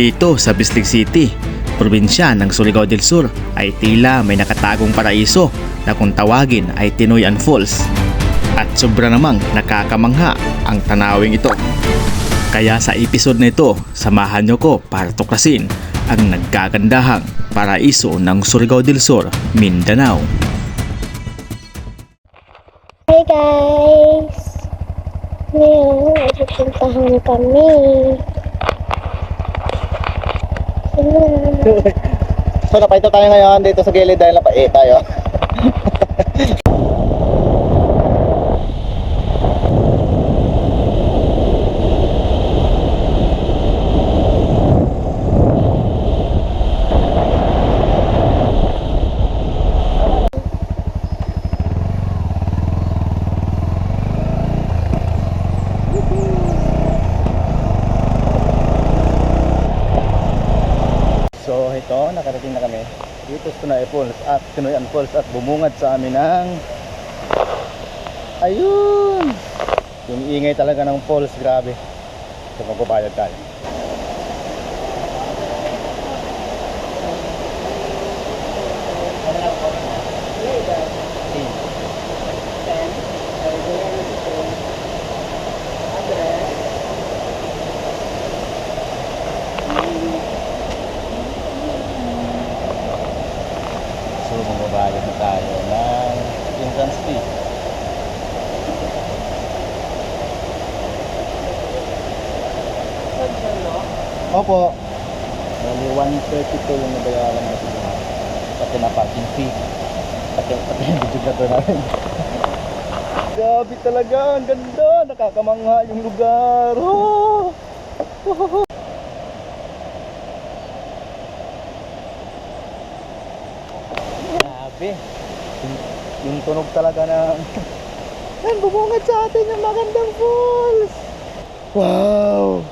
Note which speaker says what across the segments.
Speaker 1: Dito sa Bislig City, probinsya ng Surigao del Sur ay tila may nakatagong paraiso na kung tawagin ay Tinoyan Falls. At sobra namang nakakamangha ang tanawing ito. Kaya sa episode na ito, samahan nyo ko para tuklasin ang nagkagandahang paraiso ng Surigao del Sur, Mindanao.
Speaker 2: Hi guys! Ngayon, ay pupuntahan kami.
Speaker 3: So napaito tayo ngayon dito sa gilid dahil napae tayo. So ito, nakarating na kami dito sa Tunay Falls at Tunoyan Falls at bumungad sa amin ng ayun! Yung ingay talaga ng falls, grabe. So magbabayad tayo So magbabayad na tayo ng entrance fee Opo. Bali 132 yung nabayaran natin. Pati na parking fee. Pati, pati yung video natin. Grabe talaga, ang ganda. Nakakamangha yung lugar. Oh! Grabe. Yung, yung tunog talaga ng... Yan, bumungad sa atin yung magandang falls. Wow!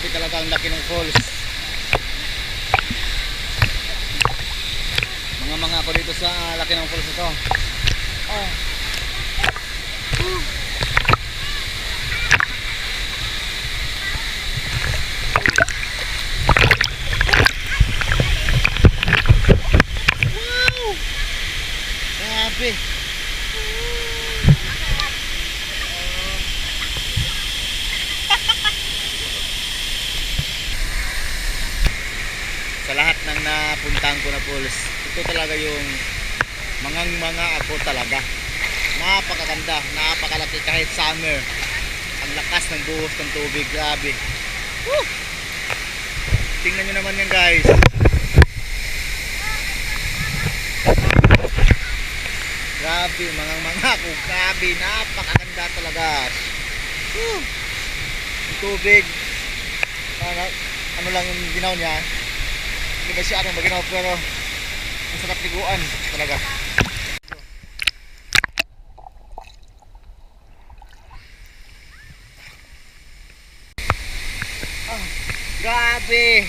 Speaker 3: Grabe talaga ang laki ng falls. Mga mga ako dito sa ah, laki ng falls ito. Oh. Wow! Grabe. sa lahat ng napuntahan ko na pools, ito talaga yung mangang mga ako talaga. Napakaganda, napakalaki kahit summer. Ang lakas ng buhos ng tubig, grabe. Woo! Tingnan nyo naman yan guys. Grabe, mga mga ako, grabe, napakaganda talaga. Woo! Yung tubig, ano, lang yung ginaw niya, hindi ba siya ano maginaw pero ang sarap liguan talaga. Ah, grabe!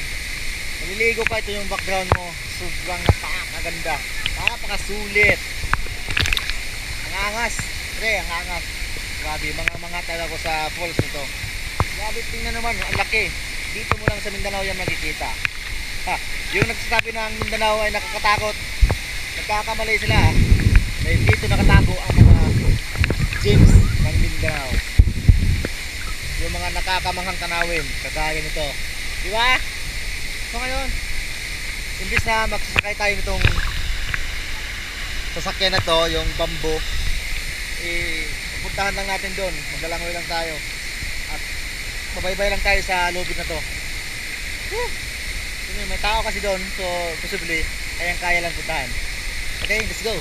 Speaker 3: Naliligo ka ito yung background mo. Sobrang napakaganda. Napakasulit. Ang angas. Pre, ang angas. Grabe, mga mga talaga sa falls nito. Grabe, tingnan naman, ang laki. Dito mo lang sa Mindanao yan makikita. Ha, yung nagsasabi ng Mindanao ay nakakatakot. Nagkakamali sila. Dahil dito nakatago ang mga gems ng Mindanao. Yung mga nakakamanghang tanawin, kagaya nito. Di ba? So ngayon, imbis na magsasakay tayo nitong sasakyan na to, yung bamboo, eh, pupuntahan lang natin doon. Maglalangoy lang tayo. At babaybay lang tayo sa lobby na to. Woo! Yun, may tao kasi doon, so possibly, kayang kaya lang puntahan. Okay, let's go!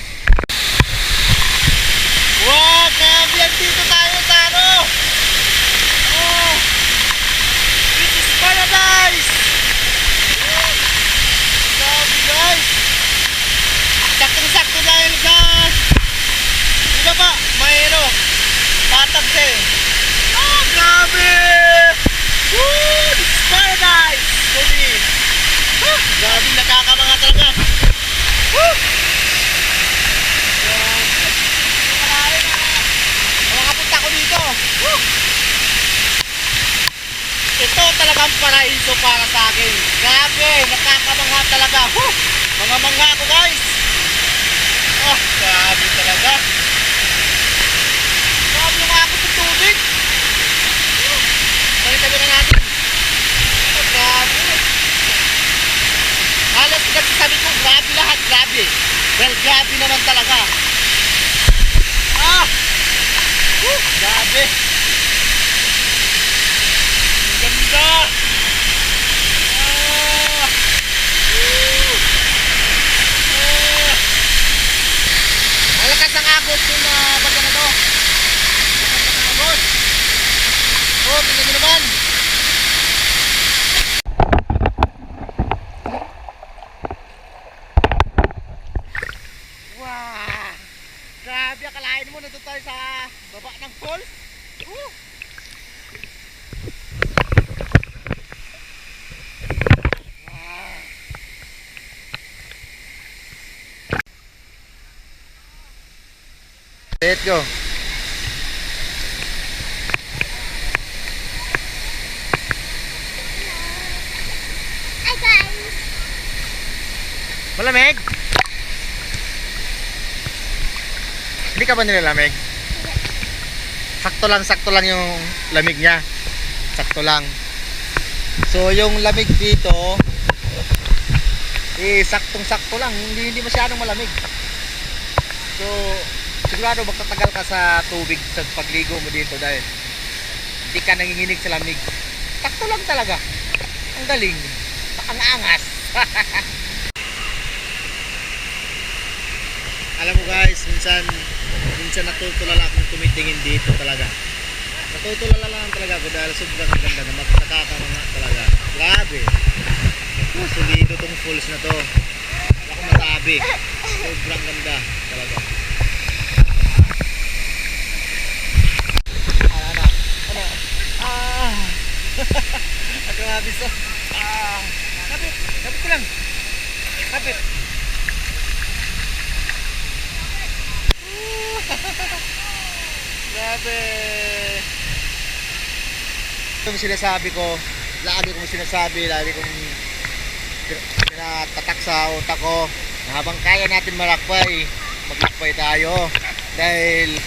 Speaker 3: Wow! Grabe! Dito tayo sa ano! Oh! This is paradise! Woo! Grabe guys! Saktong-sakto dahil sa... Ano ba? May ano? Patag siya eh. Oh, grabe! Woo! This is paradise! Sorry! Ah, grabe nakakamanga talaga. Woo! Talagang paraiso para sa akin. Grabe, nakakamangha talaga. Huh! Mga mangha ko guys. Oh, grabe talaga. Grabe yung akot ng tubig. Tabi-tabi na natin. Oh, grabe. Halos kasi sabi ko, grabe lahat, grabe. Well, grabe naman talaga. Ah! Woo! Grabe. Ang ganda. Ah! Woo! Ah! Malakas ang agos yung uh, baga na to. Malakas ang agos. Oh, tingnan nyo naman. Wow! Grabe, akalain mo nandun tayo sa baba ng falls. Woo! Let's go.
Speaker 2: Hi guys!
Speaker 3: Malamig? Hindi ka ba nilalamig? Sakto lang, sakto lang yung lamig niya. Sakto lang. So, yung lamig dito, eh, saktong-sakto lang. Hindi, hindi masyadong malamig. So, sigurado magtatagal ka sa tubig sa pagligo mo dito dahil hindi ka nanginginig sa lamig. Sakto lang talaga. Ang galing. Ang angas. Alam mo guys, minsan minsan natutulala akong tumitingin dito talaga. Natutulala lang talaga ako dahil sobrang ganda na nakakamangat talaga. Grabe. Solido tong falls na to. Wala akong masabi. Sobrang ganda talaga. Ano, ano? Ano? Ah! Grabe so. Ah! Kapit! Kapit ko lang! Kapit! Grabe! Yung sinasabi ko, lagi kong sinasabi, lagi kong pin- pinatatak sa utak ko habang kaya natin malakbay, maglakbay tayo. Dahil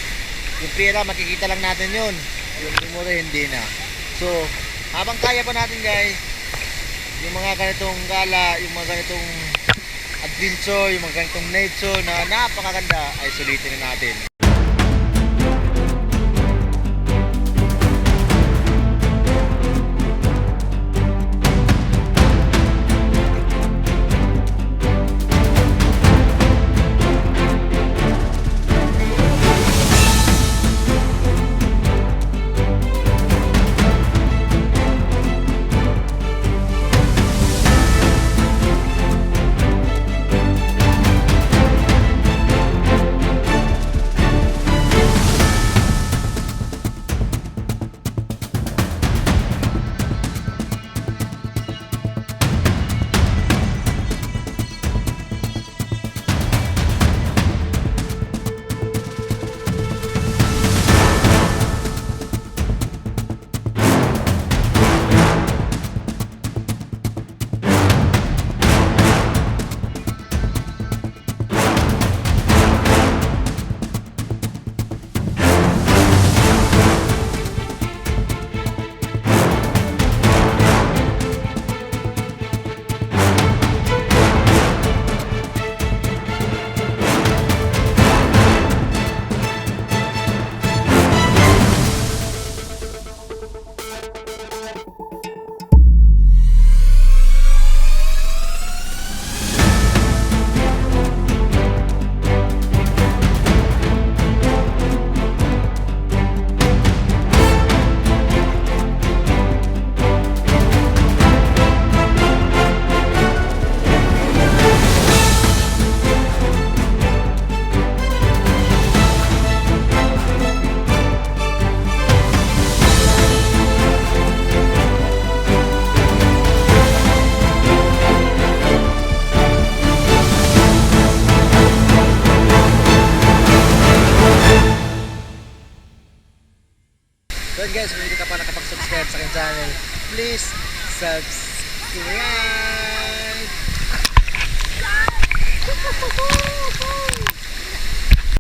Speaker 3: yung pera, makikita lang natin yun. Yung memory, hindi na. So, habang kaya pa natin guys, yung mga ganitong gala, yung mga ganitong adventure, yung mga ganitong nature na napakaganda ay sulitin na natin. guys, kung hindi ka pa nakapag-subscribe sa aking channel, please subscribe!